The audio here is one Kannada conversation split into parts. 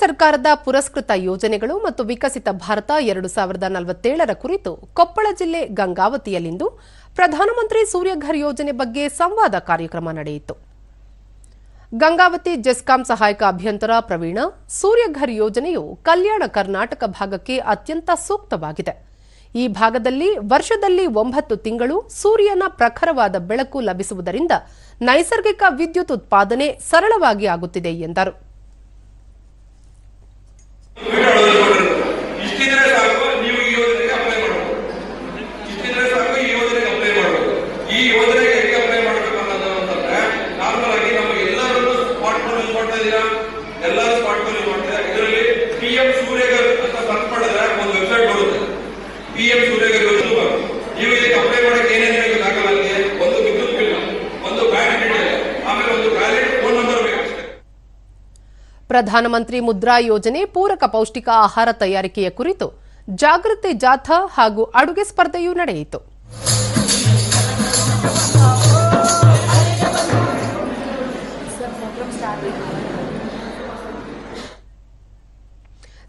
ಸರ್ಕಾರದ ಪುರಸ್ಕೃತ ಯೋಜನೆಗಳು ಮತ್ತು ವಿಕಸಿತ ಭಾರತ ಎರಡು ಸಾವಿರದ ನಲವತ್ತೇಳರ ಕುರಿತು ಕೊಪ್ಪಳ ಜಿಲ್ಲೆ ಗಂಗಾವತಿಯಲ್ಲಿಂದು ಪ್ರಧಾನಮಂತ್ರಿ ಸೂರ್ಯಘರ್ ಯೋಜನೆ ಬಗ್ಗೆ ಸಂವಾದ ಕಾರ್ಯಕ್ರಮ ನಡೆಯಿತು. ಗಂಗಾವತಿ ಜೆಸ್ಕಾಂ ಸಹಾಯಕ ಅಭಿಯಂತರ ಪ್ರವೀಣ, ಸೂರ್ಯಘರ್ ಯೋಜನೆಯು ಕಲ್ಯಾಣ ಕರ್ನಾಟಕ ಭಾಗಕ್ಕೆ ಅತ್ಯಂತ ಸೂಕ್ತವಾಗಿದೆ. ಈ ಭಾಗದಲ್ಲಿ ವರ್ಷದಲ್ಲಿ ಒಂಬತ್ತು ತಿಂಗಳು ಸೂರ್ಯನ ಪ್ರಖರವಾದ ಬೆಳಕು ಲಭಿಸುವುದರಿಂದ ನೈಸರ್ಗಿಕ ವಿದ್ಯುತ್ ಉತ್ಪಾದನೆ ಸರಳವಾಗಿ ಆಗುತ್ತಿದೆ ಎಂದರು. ಎಲ್ಲರೂ ಯೂಸ್ ಮಾಡ್ತಾರೆ. ಇದರಲ್ಲಿ ಪಿ ಎಂ ಸೂರ್ಯಗರ್ ಅಂತ ಸರ್ಚ್ ಮಾಡಿದ್ರೆ ಒಂದು ವೆಬ್ಸೈಟ್ ಬರುತ್ತೆ. ಪಿ ಎಂ ಸೂರ್ಯಗರ್ ಯೋಜನೆ ನೀವು ಇದಕ್ಕೆ ಅಪ್ಲೈ ಮಾಡಕ್ಕೆ ಏನೇನು ಬೇಕು ದಾಖಲಾತಿ ಒಂದು ವಿದ್ಯುತ್ ಬಿಲ್, ಒಂದು ಬ್ಯಾಂಕ್ ಡೀಟೇಲ್ ಆಮೇಲೆ ಒಂದು ವ್ಯಾಲಿಡ್ ಫೋನ್ ನಂಬರ್ ಬೇಕಷ್ಟೇ ಪ್ರಧಾನಮಂತ್ರಿ ಮುದ್ರಾ ಯೋಜನೆ ಪೂರಕ ಪೌಷ್ಟಿಕ ಆಹಾರ ತಯಾರಿಕೆಯ ಕುರಿತು ಜಾಗೃತಿ ಜಾಥಾ ಹಾಗೂ ಅಡುಗೆ ಸ್ಪರ್ಧೆಯೂ ನಡೆಯಿತು.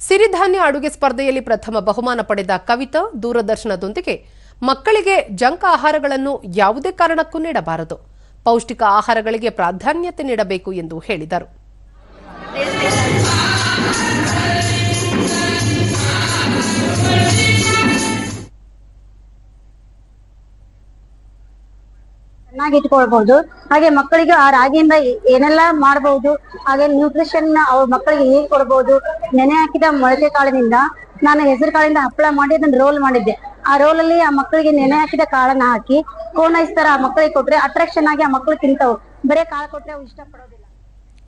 ಸಿರಿಧಾನ್ಯ ಅಡುಗೆ ಸ್ಪರ್ಧೆಯಲ್ಲಿ ಪ್ರಥಮ ಬಹುಮಾನ ಪಡೆದ ಕವಿತಾ ದೂರದರ್ಶನದೊಂದಿಗೆ ಮಕ್ಕಳಿಗೆ ಜಂಕ್ ಆಹಾರಗಳನ್ನು ಯಾವುದೇ ಕಾರಣಕ್ಕೂ ನೀಡಬಾರದು. ಪೌಷ್ಟಿಕ ಆಹಾರಗಳಿಗೆ ಪ್ರಾಧಾನ್ಯತೆ ನೀಡಬೇಕು ಎಂದು ಹೇಳಿದರು. ಚೆನ್ನಾಗಿ ಇಟ್ಕೊಳ್ಬಹುದು. ಹಾಗೆ ಮಕ್ಕಳಿಗೆ ಆ ರಾಗಿಯಿಂದ ಏನೆಲ್ಲಾ ಮಾಡಬಹುದು, ಹಾಗೆ ನ್ಯೂಟ್ರಿಷನ್ ಅವ್ರ ಮಕ್ಕಳಿಗೆ ಹೇಗೆ ಕೊಡಬಹುದು, ನೆನೆ ಹಾಕಿದ ಮೊಳಕೆ ಕಾಳಿನಿಂದ ನಾನು ಹೆಸರು ಕಾಳಿಂದ ಹಪ್ಪಳ ಮಾಡಿ ಅದನ್ನ ರೋಲ್ ಮಾಡಿದ್ದೆ. ಆ ರೋಲ್ ಅಲ್ಲಿ ಆ ಮಕ್ಕಳಿಗೆ ನೆನೆ ಹಾಕಿದ ಕಾಳನ್ನ ಹಾಕಿ ಕೋನೈಸ್ತಾರ ಆ ಮಕ್ಕಳಿಗೆ ಕೊಟ್ರೆ ಅಟ್ರಾಕ್ಷನ್ ಆಗಿ ಆ ಮಕ್ಕಳು ತಿಂತಾವು. ಬರೇ ಕಾಳು ಕೊಟ್ರೆ ಅವು ಇಷ್ಟಪಡೋದಿಲ್ಲ.